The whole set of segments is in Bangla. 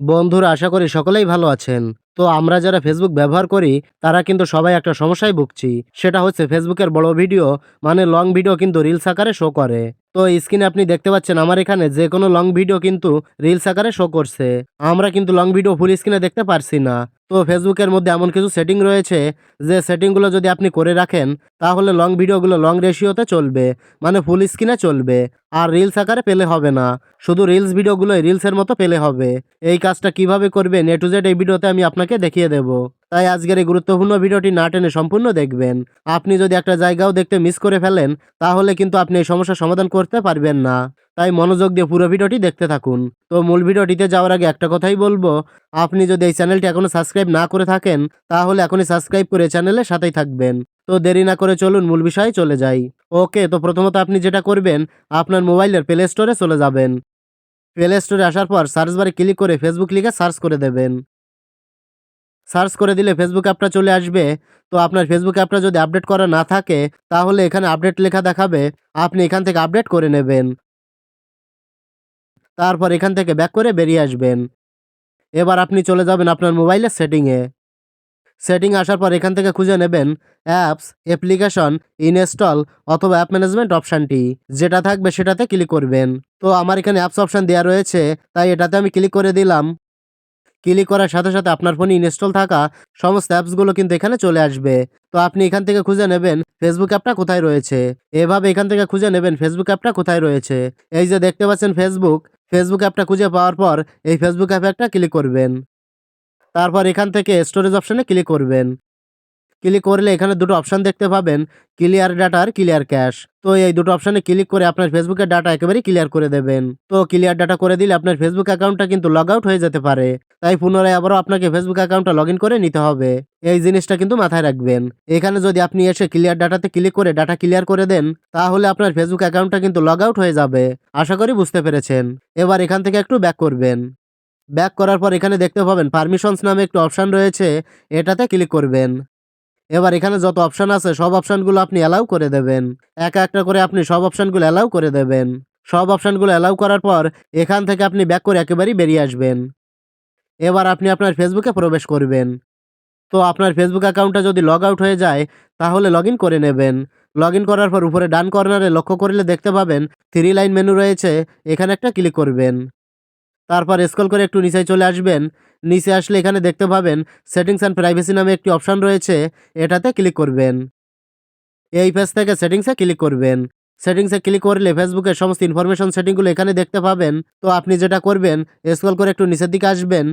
বন্ধুরা, আশা করি সকলেই ভালো আছেন। তো আমরা যারা ফেসবুক ব্যবহার করি, তারা কিন্তু সবাই একটা সমস্যায় ভুগছি। সেটা হচ্ছে ফেসবুকের বড় ভিডিও মানে লং ভিডিও কিন্তু রিলস আকারে শো করে। তো স্ক্রিনে আপনি দেখতে পাচ্ছেন আমার এখানে যে কোনো লং ভিডিও কিন্তু রিলস আকারে শো করছে। আমরা কিন্তু লং ভিডিও ফুল স্ক্রিনে দেখতে পারছি না। তো ফেসবুকের মধ্যে এমন কিছু সেটিং রয়েছে যে সেটিংগুলো যদি আপনি করে রাখেন, তাহলে লং ভিডিওগুলো লং রেশিওতে চলবে মানে ফুল স্ক্রিনে চলবে, আর রিলস আকারে পেলে হবে না। শুধু রিলস ভিডিওগুলোই রিলসের মতো পেলে হবে। এই কাজটা কীভাবে করবেন এ টু জেড এই ভিডিওতে আমি আপনাকে দেখিয়ে দেব। তাই আজকের এই গুরুত্বপূর্ণ ভিডিওটি না টেনে সম্পূর্ণ দেখবেন। আপনি যদি একটা জায়গাও দেখতে মিস করে ফেলেন, তাহলে কিন্তু আপনি এই সমস্যার সমাধান করতে পারবেন না। তাই মনোযোগ দিয়ে পুরো ভিডিওটি দেখতে থাকুন। তো মূল ভিডিওটিতে যাওয়ার আগে একটা কথাই বলব, আপনি যদি এই চ্যানেলটি এখনও সাবস্ক্রাইব না করে থাকেন, তাহলে এখনই সাবস্ক্রাইব করে চ্যানেলের সাথেই থাকবেন। তো দেরি না করে চলুন মূল বিষয়ে চলে যাই। ওকে, তো প্রথমত আপনি যেটা করবেন, আপনার মোবাইলের প্লে স্টোরে চলে যাবেন। প্লে স্টোরে আসার পর সার্চ বারে ক্লিক করে ফেসবুক লিখে সার্চ করে দেবেন। সার্চ করে দিলে ফেসবুক অ্যাপটা চলে আসবে। তো আপনার ফেসবুক অ্যাপটা যদি আপডেট করা না থাকে, তাহলে এখানে আপডেট লেখা দেখাবে, আপনি এখান থেকে আপডেট করে নেবেন। তারপর এখান থেকে ব্যাক করে বেরিয়ে আসবেন। এবার আপনি চলে যাবেন আপনার মোবাইলের সেটিংয়ে সেটিং আসার পর এখান থেকে খুঁজে নেবেন অ্যাপস অ্যাপ্লিকেশন ইনস্টল অথবা অ্যাপ ম্যানেজমেন্ট অপশানটি যেটা থাকবে সেটাতে ক্লিক করবেন। তো আমার এখানে অ্যাপস অপশান দেওয়া রয়েছে, তাই এটাতে আমি ক্লিক করে দিলাম। ক্লিক করার সাথে সাথে আপনার ফোনে ইনস্টল থাকা সমস্ত অ্যাপসগুলো কিন্তু এখানে চলে আসবে। তো আপনি এখান থেকে খুঁজে নেবেন ফেসবুক অ্যাপটা কোথায় রয়েছে। এভাবে এখান থেকে খুঁজে নেবেন ফেসবুক অ্যাপটা কোথায় রয়েছে। এই যে দেখতে পাচ্ছেন ফেসবুক ফেসবুক অ্যাপটা খুঁজে পাওয়ার পর এই ফেসবুক অ্যাপে একটা ক্লিক করবেন। তারপর এখান থেকে স্টোরেজ অপশানে ক্লিক করবেন। ক্লিক করলে এখানে দুটো অপশান দেখতে পাবেন, ক্লিয়ার ডাটা আর ক্লিয়ার ক্যাশ। তো এই দুটো অপশানে ক্লিক করে আপনার ফেসবুকের ডাটা একেবারেই ক্লিয়ার করে দেবেন। তো ক্লিয়ার ডাটা করে দিলে আপনার ফেসবুক অ্যাকাউন্টটা কিন্তু লগ আউট হয়ে যেতে পারে। তাই পুনরায় আবারও আপনাকে ফেসবুক অ্যাকাউন্টটা লগ করে নিতে হবে। এই জিনিসটা কিন্তু মাথায় রাখবেন। এখানে যদি আপনি এসে ক্লিয়ার ডাটাতে ক্লিক করে ডাটা ক্লিয়ার করে দেন, তাহলে আপনার ফেসবুক অ্যাকাউন্টটা কিন্তু লগ আউট হয়ে যাবে। আশা করি বুঝতে পেরেছেন। এবার এখান থেকে একটু ব্যাক করবেন। ব্যাক করার পর এখানে দেখতে পাবেন, পারমিশনস নামে একটু অপশান রয়েছে, এটাতে ক্লিক করবেন। এবার এখানে যত অপশান আছে, সব অপশানগুলো আপনি অ্যালাউ করে দেবেন। একা একটা করে আপনি সব অপশানগুলো অ্যালাউ করে দেবেন। সব অপশানগুলো অ্যালাউ করার পর এখান থেকে আপনি ব্যাক করে একেবারেই বেরিয়ে আসবেন। এবার আপনি আপনার ফেসবুকে প্রবেশ করবেন। তো আপনার ফেসবুক অ্যাকাউন্টটা যদি লগ আউট হয়ে যায়, তাহলে লগ করে নেবেন। লগ করার পর উপরে ডান কর্নারে লক্ষ্য করলে দেখতে পাবেন থ্রি লাইন মেনু রয়েছে, এখানে একটা ক্লিক করবেন। তারপর স্ক্রল করে একটু নিচে চলে আসবেন। নিচে আসলে এখানে দেখতে পাবেন সেটিংস অ্যান্ড প্রাইভেসি নামে একটি অপশান রয়েছে। এটাতে ক্লিক করবেন। এই পেজ থেকে সেটিংসে ক্লিক করবেন। সেটিংসে ক্লিক করলে ফেসবুকের সমস্ত ইনফরমেশন সেটিংগুলো এখানে দেখতে পাবেন। তো আপনি যেটা করবেন স্ক্রল করে একটু নিচের দিকে আসবেন।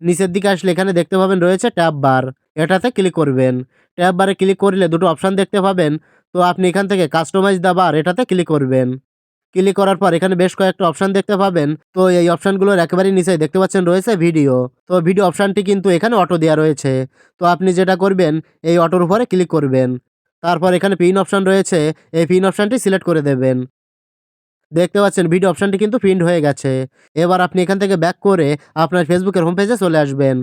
নিচের দিকে আসলে এখানে দেখতে পাবেন রয়েছে ট্যাব বার। এটাতে ক্লিক করবেন। ট্যাব বারে ক্লিক করলে দুটো অপশান দেখতে পাবেন। তো আপনি এখান থেকে কাস্টমাইজ দা বার এটাতে ক্লিক করবেন। ক্লিক করার পর এখানে বেশ কয়েকটা অপশান দেখতে পাবেন। তো এই অপশানগুলোর একেবারে নিচে দেখতে পাচ্ছেন রয়েছে ভিডিও তো ভিডিও অপশানটি কিন্তু এখানে অটো দেওয়া রয়েছে। তো আপনি যেটা করবেন, এই অটোর উপরে ক্লিক করবেন। তারপর এখানে পিন অপশান রয়েছে। এই পিন অপশানটি সিলেক্ট করে দেবেন। দেখতে পাচ্ছেন ভিডিও অপশানটি কিন্তু পিন্ড হয়ে গেছে। এবার আপনি এখান থেকে ব্যাক করে আপনার ফেসবুকের হোম পেজে চলে আসবেন।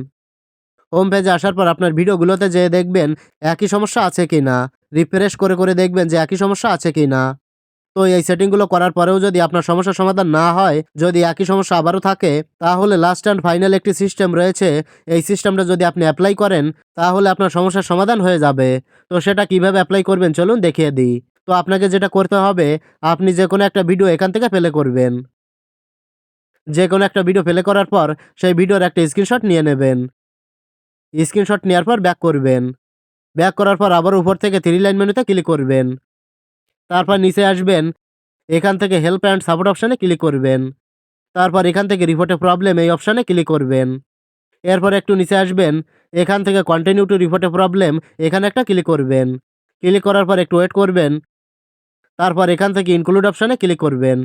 হোম পেজে আসার পর আপনার ভিডিওগুলোতে যেয়ে দেখবেন, একই সমস্যা আছে কি না রিফ্রেশ করে করে দেখবেন যে একই সমস্যা আছে কি না তো এই সেটিংগুলো করার পরেও যদি আপনার সমস্যার সমাধান না হয়, যদি একই সমস্যা আবারও থাকে, তাহলে লাস্ট অ্যান্ড ফাইনাল একটি সিস্টেম রয়েছে। এই সিস্টেমটা যদি আপনি অ্যাপ্লাই করেন, তাহলে আপনার সমস্যার সমাধান হয়ে যাবে। তো সেটা কীভাবে অ্যাপ্লাই করবেন চলুন দেখিয়ে দিই। তো আপনাকে যেটা করতে হবে, আপনি যে কোনো একটা ভিডিও এখান থেকে ফেলে করবেন। যে কোনো একটা ভিডিও ফেলে করার পর, সেই ভিডিওর একটা স্ক্রিনশট নিয়ে নেবেন। স্ক্রিনশট নেওয়ার পর ব্যাক করবেন। ব্যাক করার পর আবার উপর থেকে থ্রি লাইন মেনুতে ক্লিক করবেন। তারপর নিচে আসবেন, এখান থেকে হেল্প অ্যান্ড সাপোর্ট অপশানে ক্লিক করবেন। তারপর এখান থেকে রিপোর্টে প্রবলেম এই অপশানে ক্লিক করবেন। এরপর একটু নিচে আসবেন, এখান থেকে কন্টিনিউ টু রিপোর্টে প্রবলেম এখানে একটা ক্লিক করবেন। ক্লিক করার পর একটু ওয়েট করবেন, তারপর এখান থেকে ইনক্লুড অপশানে ক্লিক করবেন।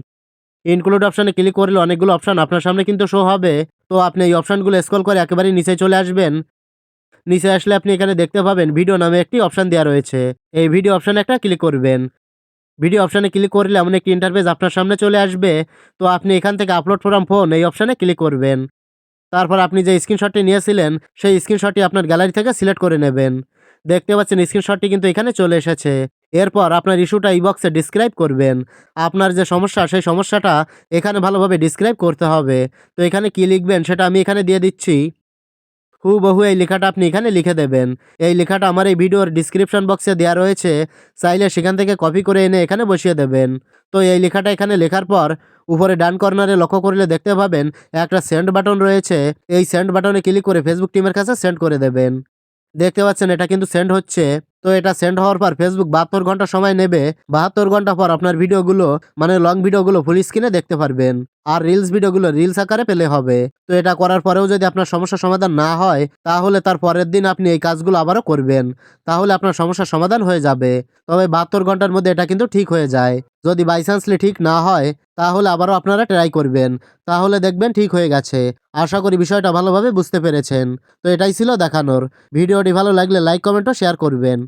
ইনক্লুড অপশানে ক্লিক করলে অনেকগুলো অপশান আপনার সামনে কিন্তু শো হবে। তো আপনি এই অপশানগুলো স্ক্রল করে একেবারে নিচে চলে আসবেন। নিচে আসলে আপনি এখানে দেখতে পাবেন ভিডিও নামে একটি অপশান দেওয়া রয়েছে। এই ভিডিও অপশানে একটা ক্লিক করবেন। ভিডিও অপশানে ক্লিক করলে এমন একটি ইন্টারফেস আপনার সামনে চলে আসবে। তো আপনি এখান থেকে আপলোড ফোরাম ফোন এই অপশানে ক্লিক করবেন। তারপর আপনি যে স্ক্রিনশটটি নিয়েছিলেন, সেই স্ক্রিনশটটি আপনার গ্যালারি থেকে সিলেক্ট করে নেবেন। দেখতে পাচ্ছেন স্ক্রিনশটটি কিন্তু এখানে চলে এসেছে। এরপর আপনার ইস্যুটা এই বক্সে ডিসক্রাইব করবেন। আপনার যে সমস্যা, সেই সমস্যাটা এখানে ভালোভাবে ডিসক্রাইব করতে হবে। তো এখানে কি লিখবেন, সেটা আমি এখানে দিয়ে দিচ্ছি। হুবহু এই লেখাটা আপনি এখানে লিখে দেবেন। এই লেখাটা আমার এই ভিডিওর ডিসক্রিপশন বক্সে দেওয়া রয়েছে, চাইলে সেখান থেকে কপি করে এনে এখানে বসিয়ে দেবেন। তো এই লেখাটা এখানে লেখার পর, উপরে ডান কর্নারে লক্ষ্য করলে দেখতে পাবেন, একটা সেন্ড বাটন রয়েছে। এই সেন্ড বাটনে ক্লিক করে ফেসবুক টিমের কাছে সেন্ড করে দেবেন। দেখতে পাচ্ছেন, এটা কিন্তু সেন্ড হচ্ছে। তো এটা সেন্ড হওয়ার পর ফেসবুক বাহাত্তর ঘণ্টা সময় নেবে। বাহাত্তর ঘণ্টা পর আপনার ভিডিওগুলো মানে লং ভিডিওগুলো ফুল স্ক্রিনে দেখতে পারবেন। আর রিলস ভিডিওগুলো রিলস আকারে পেলে হবে। তো এটা করার পরেও যদি আপনার সমস্যার সমাধান না হয়, তাহলে তার পরের দিন আপনি এই কাজগুলো আবারও করবেন। তাহলে আপনার সমস্যার সমাধান হয়ে যাবে। তবে বাহাত্তর ঘণ্টার মধ্যে এটা কিন্তু ঠিক হয়ে যায়। যদি বাই চান্সলি ঠিক না হয়, তাহলে আবারও আপনারা ট্রাই করবেন। তাহলে দেখবেন ঠিক হয়ে গেছে। আশা করি বিষয়টা ভালোভাবে বুঝতে পেরেছেন। তো এটাই ছিল দেখানোর। ভিডিওটি ভালো লাগলে লাইক কমেন্ট ও শেয়ার করবেন।